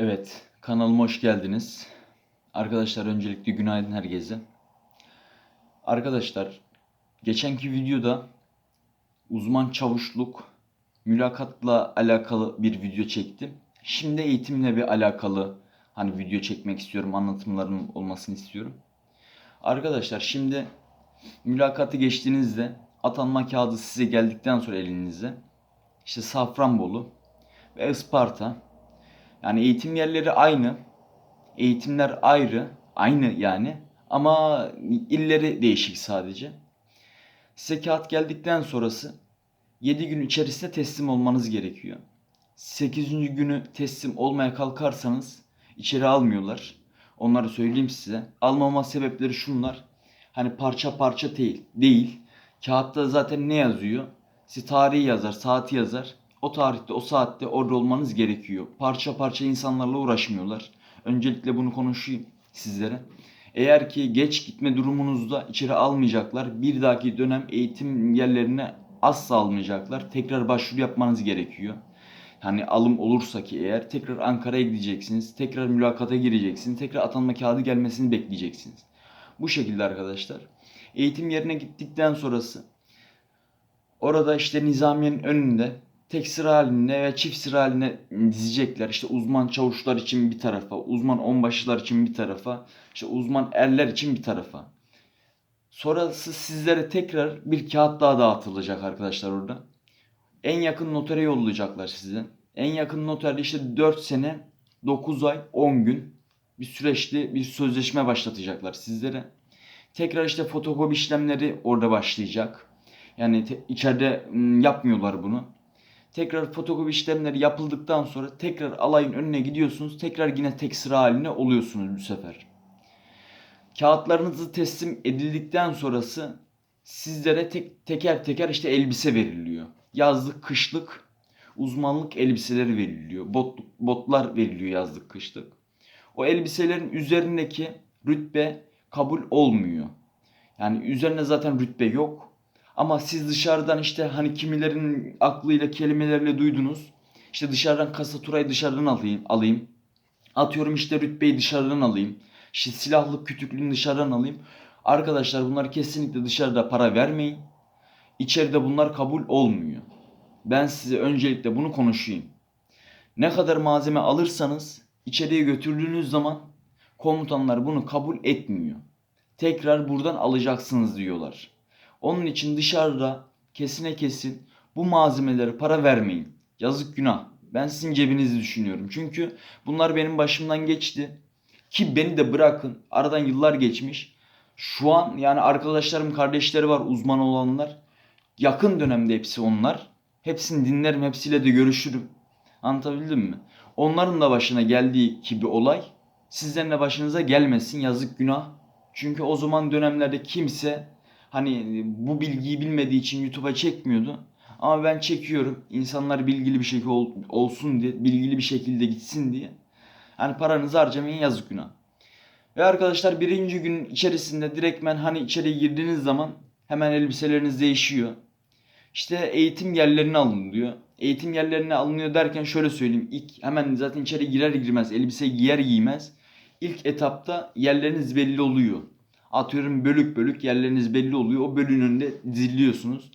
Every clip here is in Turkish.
Evet, kanalıma hoş geldiniz. Arkadaşlar öncelikle günaydın herkese. Arkadaşlar, geçenki videoda uzman çavuşluk mülakatla alakalı bir video çektim. Şimdi eğitimle bir alakalı hani video çekmek istiyorum, anlatımlarım olmasını istiyorum. Arkadaşlar şimdi mülakatı geçtiğinizde atanma kağıdı size geldikten sonra elinize işte Safranbolu ve Isparta yani eğitim yerleri aynı. Eğitimler ayrı. Aynı yani. Ama illeri değişik sadece. Size kağıt geldikten sonrası 7 gün içerisinde teslim olmanız gerekiyor. 8. günü teslim olmaya kalkarsanız içeri almıyorlar. Onları söyleyeyim size. Almama sebepleri şunlar. Hani parça parça değil. Değil. Kağıtta zaten ne yazıyor? Size tarihi yazar, saati yazar. O tarihte, o saatte orada olmanız gerekiyor. Parça parça insanlarla uğraşmıyorlar. Öncelikle bunu konuşayım sizlere. Eğer ki geç gitme durumunuzda içeri almayacaklar. Bir dahaki dönem eğitim yerlerine asla almayacaklar. Tekrar başvuru yapmanız gerekiyor. Hani alım olursa ki eğer tekrar Ankara'ya gideceksiniz. Tekrar mülakata gireceksiniz. Tekrar atanma kağıdı gelmesini bekleyeceksiniz. Bu şekilde arkadaşlar. Eğitim yerine gittikten sonrası orada işte nizamiyenin önünde tek sıra halinde ve çift sıra halinde dizecekler. İşte uzman çavuşlar için bir tarafa, uzman onbaşılar için bir tarafa, işte uzman erler için bir tarafa. Sonrası sizlere tekrar bir kağıt daha dağıtılacak arkadaşlar orada. En yakın notere yollayacaklar size. En yakın noterde işte 4 sene, 9 ay, 10 gün bir süreçli bir sözleşme başlatacaklar sizlere. Tekrar işte fotokopi işlemleri orada başlayacak. Yani te- içeride mm, yapmıyorlar bunu. Tekrar fotokopi işlemleri yapıldıktan sonra tekrar alayın önüne gidiyorsunuz. Tekrar yine tek sıra haline oluyorsunuz bu sefer. Kağıtlarınızı teslim edildikten sonrası sizlere tek, teker teker işte elbise veriliyor. Yazlık, kışlık, uzmanlık elbiseleri veriliyor. Bot, botlar veriliyor yazlık, kışlık. O elbiselerin üzerindeki rütbe kabul olmuyor. Yani üzerine zaten rütbe yok. Ama siz dışarıdan işte hani kimilerin aklıyla kelimelerle duydunuz. İşte dışarıdan kasaturayı dışarıdan alayım, alayım. Atıyorum işte rütbeyi dışarıdan alayım. İşte silahlı kütüklüğünü dışarıdan alayım. Arkadaşlar bunlar kesinlikle dışarıda para vermeyin. İçeride bunlar kabul olmuyor. Ben size öncelikle bunu konuşayım. Ne kadar malzeme alırsanız içeriye götürdüğünüz zaman komutanlar bunu kabul etmiyor. Tekrar buradan alacaksınız diyorlar. Onun için dışarıda kesine kesin bu malzemelere para vermeyin. Yazık günah. Ben sizin cebinizi düşünüyorum. Çünkü bunlar benim başımdan geçti. Ki beni de bırakın. Aradan yıllar geçmiş. Şu an yani arkadaşlarım, kardeşleri var uzman olanlar. Yakın dönemde hepsi onlar. Hepsini dinlerim, hepsiyle de görüşürüm. Anlatabildim mi? Onların da başına geldiği gibi olay sizlerin de başınıza gelmesin. Yazık günah. Çünkü o zaman dönemlerde kimse hani bu bilgiyi bilmediği için YouTube'a çekmiyordu. Ama ben çekiyorum. İnsanlar bilgili bir şekilde ol- olsun diye, bilgili bir şekilde gitsin diye. Hani paranızı harcamayın yazık günah. Ve arkadaşlar birinci gün içerisinde direktmen hani içeri girdiğiniz zaman hemen elbiseleriniz değişiyor. İşte eğitim yerlerine alın diyor. Eğitim yerlerine alınıyor derken şöyle söyleyeyim. İlk hemen zaten içeri girer girmez elbise giyer giymez. İlk etapta yerleriniz belli oluyor. Atıyorum bölük bölük yerleriniz belli oluyor. O bölüğün önünde diziliyorsunuz.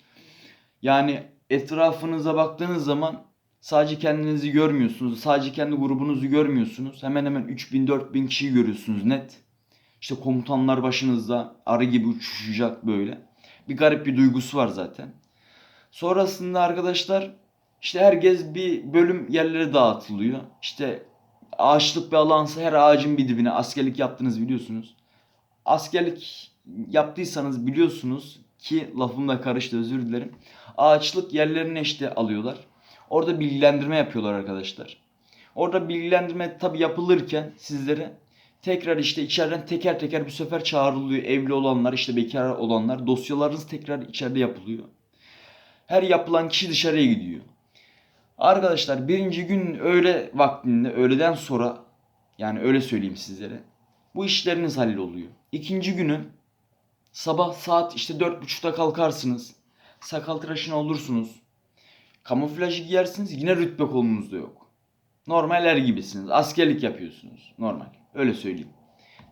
Yani etrafınıza baktığınız zaman sadece kendinizi görmüyorsunuz. Sadece kendi grubunuzu görmüyorsunuz. Hemen hemen 3000 4000 kişiyi görüyorsunuz net. İşte komutanlar başınızda arı gibi uçuşacak böyle. Bir garip bir duygusu var zaten. Sonrasında arkadaşlar işte herkes bir bölüm yerlere dağıtılıyor. İşte ağaçlık bir alansa her ağacın bir dibine askerlik yaptınız biliyorsunuz. Askerlik yaptıysanız biliyorsunuz ki lafım da karıştı özür dilerim. Ağaçlık yerlerine işte alıyorlar. Orada bilgilendirme yapıyorlar arkadaşlar. Orada bilgilendirme tabi yapılırken sizlere tekrar işte içeriden teker teker bu sefer çağrılıyor. Evli olanlar işte bekar olanlar dosyalarınız tekrar içeride yapılıyor. Her yapılan kişi dışarıya gidiyor. Arkadaşlar birinci gün öğle vaktinde öğleden sonra yani öyle söyleyeyim sizlere. Bu işleriniz halloluyor. İkinci günü sabah saat işte dört buçukta kalkarsınız. Sakal tıraşını olursunuz. Kamuflajı giyersiniz yine rütbe kolunuzda yok. Normaler gibisiniz. Askerlik yapıyorsunuz. Normal. Öyle söyleyeyim.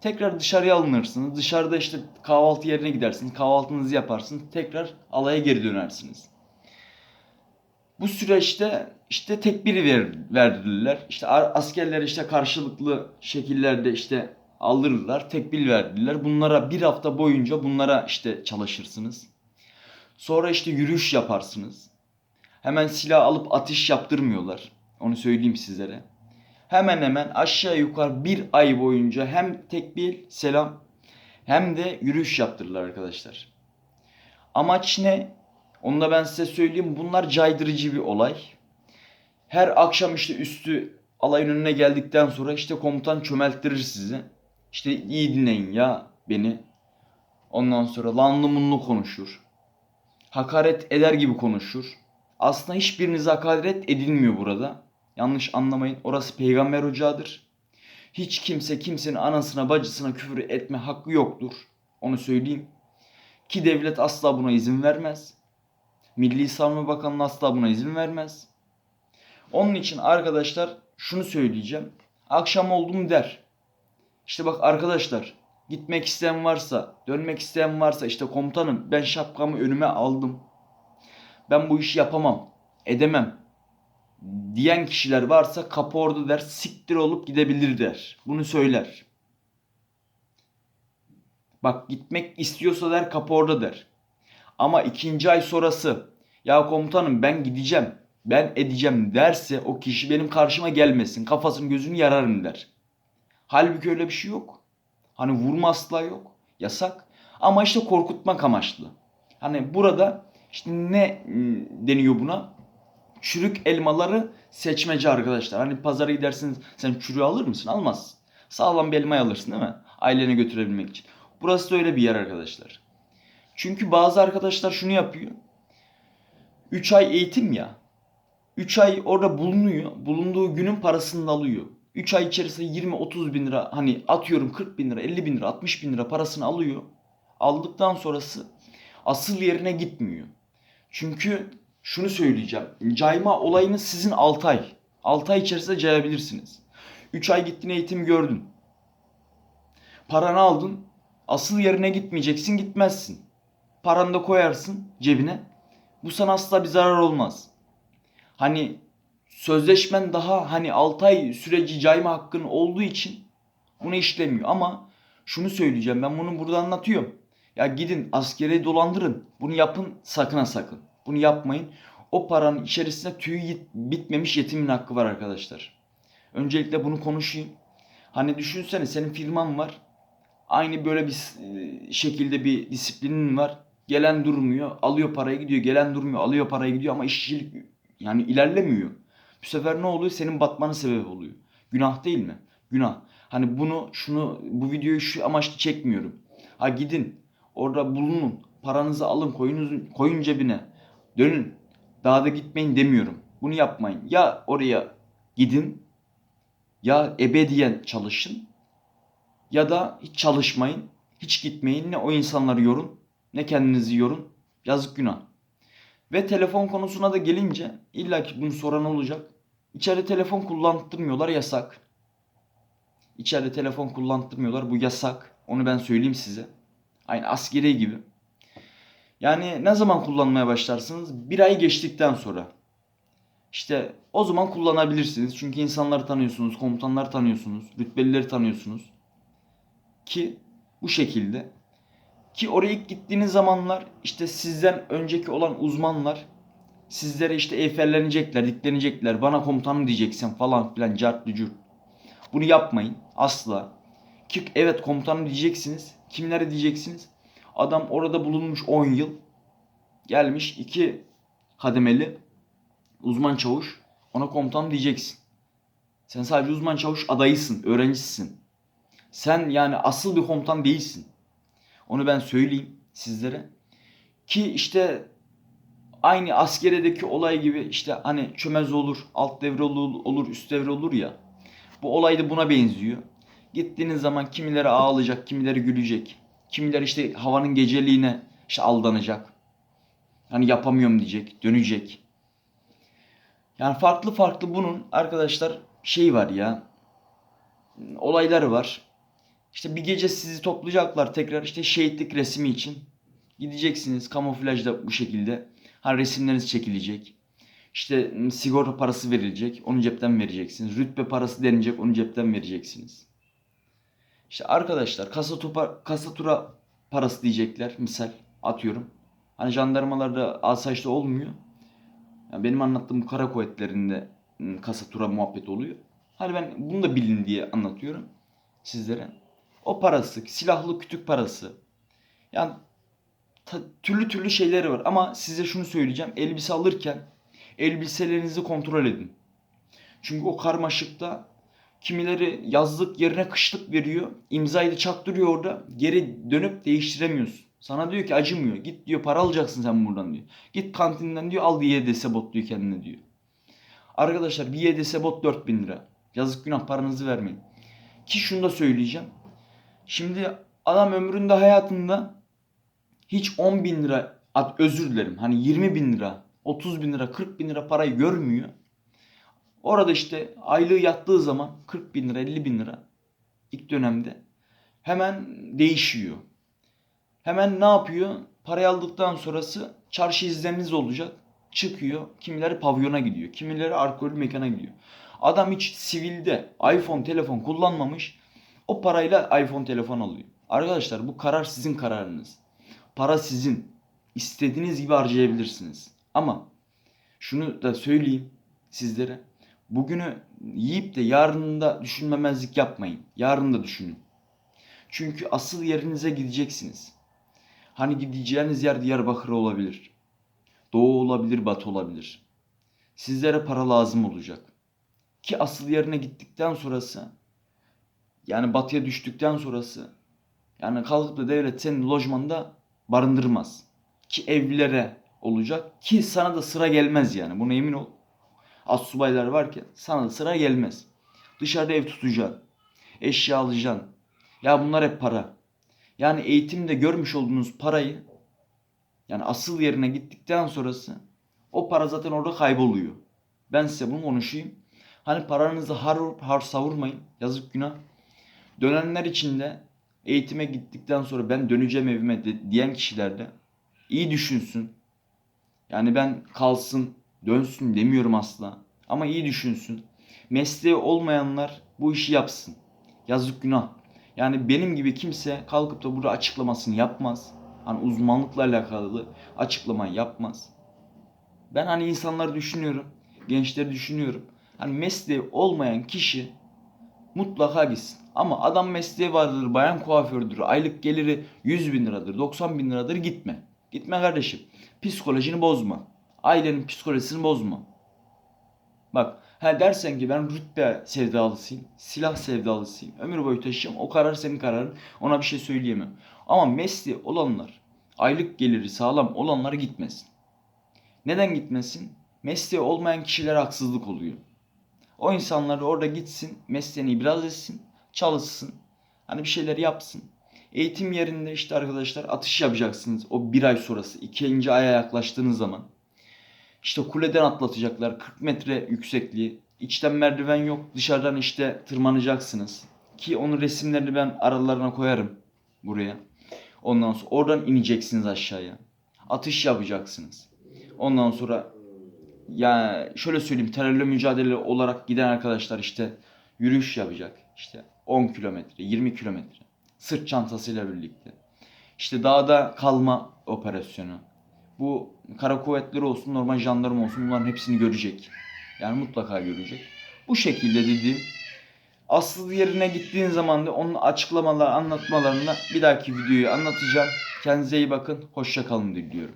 Tekrar dışarıya alınırsınız. Dışarıda işte kahvaltı yerine gidersiniz. Kahvaltınızı yaparsınız. Tekrar alaya geri dönersiniz. Bu süreçte işte tekbiri ver, verdiler. İşte askerler işte karşılıklı şekillerde işte aldırırlar. Tekbir verdiler. Bunlara bir hafta boyunca bunlara işte çalışırsınız. Sonra işte yürüyüş yaparsınız. Hemen silah alıp atış yaptırmıyorlar. Onu söyleyeyim sizlere. Hemen hemen aşağı yukarı bir ay boyunca hem tekbir, selam hem de yürüyüş yaptırırlar arkadaşlar. Amaç ne? Onu da ben size söyleyeyim. Bunlar caydırıcı bir olay. Her akşam işte üstü alayın önüne geldikten sonra işte komutan çömelttirir sizi. İşte iyi dinleyin ya beni. Ondan sonra lanlı konuşur. Hakaret eder gibi konuşur. Aslında hiçbirinize hakaret edilmiyor burada. Yanlış anlamayın. Orası peygamber ocağıdır. Hiç kimse kimsenin anasına bacısına küfür etme hakkı yoktur. Onu söyleyeyim. Ki devlet asla buna izin vermez. Milli Savunma Bakanlığı asla buna izin vermez. Onun için arkadaşlar şunu söyleyeceğim. Akşam oldum der. İşte bak arkadaşlar gitmek isteyen varsa, dönmek isteyen varsa işte komutanım ben şapkamı önüme aldım. Ben bu işi yapamam, edemem diyen kişiler varsa kapı orada der, siktir olup gidebilir der. Bunu söyler. Bak gitmek istiyorsa der kapı orada der. Ama ikinci ay sonrası ya komutanım ben gideceğim, ben edeceğim derse o kişi benim karşıma gelmesin, kafasını gözünü yararım der. Halbuki öyle bir şey yok. Hani vurma asla yok. Yasak. Ama işte korkutmak amaçlı. Hani burada işte ne ıı, deniyor buna? Çürük elmaları seçmece arkadaşlar. Hani pazara gidersiniz sen çürüğü alır mısın? Almazsın. Sağlam bir elmayı alırsın değil mi? Ailene götürebilmek için. Burası da öyle bir yer arkadaşlar. Çünkü bazı arkadaşlar şunu yapıyor. 3 ay eğitim ya. 3 ay orada bulunuyor. Bulunduğu günün parasını alıyor. 3 ay içerisinde 20-30 bin lira hani atıyorum 40 bin lira 50 bin lira 60 bin lira parasını alıyor. Aldıktan sonrası asıl yerine gitmiyor. Çünkü şunu söyleyeceğim. Cayma olayını sizin 6 ay. 6 ay içerisinde cayabilirsiniz. 3 ay gittin eğitim gördün. Paranı aldın. Asıl yerine gitmeyeceksin gitmezsin. Paranı da koyarsın cebine. Bu sana asla bir zarar olmaz. Hani sözleşmen daha hani 6 ay süreci cayma hakkın olduğu için bunu işlemiyor. Ama şunu söyleyeceğim ben bunu burada anlatıyorum. Ya gidin askere dolandırın. Bunu yapın sakın ha sakın. Bunu yapmayın. O paranın içerisinde tüyü bitmemiş yetimin hakkı var arkadaşlar. Öncelikle bunu konuşayım. Hani düşünsene senin firman var. Aynı böyle bir e, şekilde bir disiplinin var. Gelen durmuyor, alıyor parayı gidiyor. Gelen durmuyor, alıyor parayı gidiyor ama işçilik yani ilerlemiyor. Bu sefer ne oluyor? Senin batmanın sebep oluyor. Günah değil mi? Günah. Hani bunu şunu bu videoyu şu amaçlı çekmiyorum. Ha gidin orada bulunun. Paranızı alın koyun, koyun cebine. Dönün. Daha da gitmeyin demiyorum. Bunu yapmayın. Ya oraya gidin ya ebediyen çalışın ya da hiç çalışmayın. Hiç gitmeyin. Ne o insanları yorun ne kendinizi yorun. Yazık günah. Ve telefon konusuna da gelince illa ki bunu soran olacak. İçeride telefon kullandırmıyorlar yasak. İçeride telefon kullandırmıyorlar bu yasak. Onu ben söyleyeyim size. Aynı askeri gibi. Yani ne zaman kullanmaya başlarsınız? Bir ay geçtikten sonra. İşte o zaman kullanabilirsiniz. Çünkü insanları tanıyorsunuz, komutanları tanıyorsunuz, rütbelileri tanıyorsunuz. Ki bu şekilde. Ki oraya ilk gittiğiniz zamanlar işte sizden önceki olan uzmanlar sizlere işte eyfellenecekler, diklenecekler. Bana komutanım diyeceksin falan filan cartlı cürt. Bunu yapmayın asla. Ki evet komutanım diyeceksiniz. Kimlere diyeceksiniz? Adam orada bulunmuş 10 yıl. Gelmiş iki kademeli uzman çavuş. Ona komutanım diyeceksin. Sen sadece uzman çavuş adayısın, öğrencisisin. Sen yani asıl bir komutan değilsin. Onu ben söyleyeyim sizlere. Ki işte aynı askeredeki olay gibi işte hani çömez olur, alt devre olur, olur, üst devre olur ya. Bu olay da buna benziyor. Gittiğiniz zaman kimileri ağlayacak, kimileri gülecek. Kimileri işte havanın geceliğine işte aldanacak. Hani yapamıyorum diyecek, dönecek. Yani farklı farklı bunun arkadaşlar şey var ya. Olayları var. İşte bir gece sizi toplayacaklar tekrar işte şehitlik resmi için. Gideceksiniz kamuflajda bu şekilde. Ha resimleriniz çekilecek. İşte sigorta parası verilecek. Onu cepten vereceksiniz. Rütbe parası denilecek. Onu cepten vereceksiniz. İşte arkadaşlar kasa, tupa, kasa tura parası diyecekler. Misal atıyorum. Hani jandarmalarda asayişte olmuyor. Yani benim anlattığım bu kara kuvvetlerinde m, kasa tura muhabbet oluyor. Hani ben bunu da bilin diye anlatıyorum sizlere. O parası, silahlı kütük parası. Yani türlü türlü şeyleri var. Ama size şunu söyleyeceğim. Elbise alırken elbiselerinizi kontrol edin. Çünkü o karmaşıkta kimileri yazlık yerine kışlık veriyor. İmzayı da çaktırıyor orada. Geri dönüp değiştiremiyorsun. Sana diyor ki acımıyor. Git diyor para alacaksın sen buradan diyor. Git kantinden diyor al YDS bot diyor kendine diyor. Arkadaşlar bir YDS bot 4000 lira. Yazık günah paranızı vermeyin. Ki şunu da söyleyeceğim. Şimdi adam ömründe hayatında hiç 10 bin lira özür dilerim hani 20 bin lira 30 bin lira 40 bin lira parayı görmüyor. Orada işte aylığı yattığı zaman 40 bin lira 50 bin lira ilk dönemde hemen değişiyor. Hemen ne yapıyor? Parayı aldıktan sonrası çarşı izleminiz olacak. Çıkıyor. Kimileri pavyona gidiyor. Kimileri alkollü mekana gidiyor. Adam hiç sivilde iPhone telefon kullanmamış. O parayla iPhone telefon alıyor. Arkadaşlar bu karar sizin kararınız. Para sizin. İstediğiniz gibi harcayabilirsiniz. Ama şunu da söyleyeyim sizlere. Bugünü yiyip de yarını da düşünmemezlik yapmayın. Yarını da düşünün. Çünkü asıl yerinize gideceksiniz. Hani gideceğiniz yer Diyarbakır olabilir. Doğu olabilir, batı olabilir. Sizlere para lazım olacak. Ki asıl yerine gittikten sonrası yani batıya düştükten sonrası yani kalkıp da devlet senin lojmanda barındırmaz. Ki evlilere olacak ki sana da sıra gelmez yani buna emin ol. Assubaylar varken sana da sıra gelmez. Dışarıda ev tutacaksın. Eşya alacaksın. Ya bunlar hep para. Yani eğitimde görmüş olduğunuz parayı yani asıl yerine gittikten sonrası o para zaten orada kayboluyor. Ben size bunu konuşayım. Hani paranızı har, har savurmayın. Yazık günah. Dönenler için de eğitime gittikten sonra ben döneceğim evime de, diyen kişiler de iyi düşünsün. Yani ben kalsın, dönsün demiyorum asla. Ama iyi düşünsün. Mesleği olmayanlar bu işi yapsın. Yazık günah. Yani benim gibi kimse kalkıp da burada açıklamasını yapmaz. Hani uzmanlıkla alakalı açıklama yapmaz. Ben hani insanları düşünüyorum. Gençleri düşünüyorum. Hani mesleği olmayan kişi mutlaka gitsin. Ama adam mesleği vardır, bayan kuafördür, aylık geliri 100 bin liradır, 90 bin liradır gitme. Gitme kardeşim. Psikolojini bozma. Ailenin psikolojisini bozma. Bak ha dersen ki ben rütbe sevdalısıyım, silah sevdalısıyım, ömür boyu taşıyacağım. O karar senin kararın. Ona bir şey söyleyemem. Ama mesleği olanlar, aylık geliri sağlam olanlar gitmesin. Neden gitmesin? Mesleği olmayan kişilere haksızlık oluyor. O insanlar orada gitsin, mesleğini biraz etsin, çalışsın. Hani bir şeyler yapsın. Eğitim yerinde işte arkadaşlar atış yapacaksınız. O bir ay sonrası, ikinci aya yaklaştığınız zaman. İşte kuleden atlatacaklar. 40 metre yüksekliği. İçten merdiven yok. Dışarıdan işte tırmanacaksınız. Ki onun resimlerini ben aralarına koyarım buraya. Ondan sonra oradan ineceksiniz aşağıya. Atış yapacaksınız. Ondan sonra ya şöyle söyleyeyim terörle mücadele olarak giden arkadaşlar işte yürüyüş yapacak. İşte 10 kilometre, 20 kilometre. Sırt çantasıyla birlikte. İşte dağda kalma operasyonu. Bu kara kuvvetleri olsun, normal jandarma olsun bunların hepsini görecek. Yani mutlaka görecek. Bu şekilde dediğim asıl yerine gittiğin zaman da onun açıklamalar, anlatmalarını bir dahaki videoyu anlatacağım. Kendinize iyi bakın. Hoşça kalın diliyorum.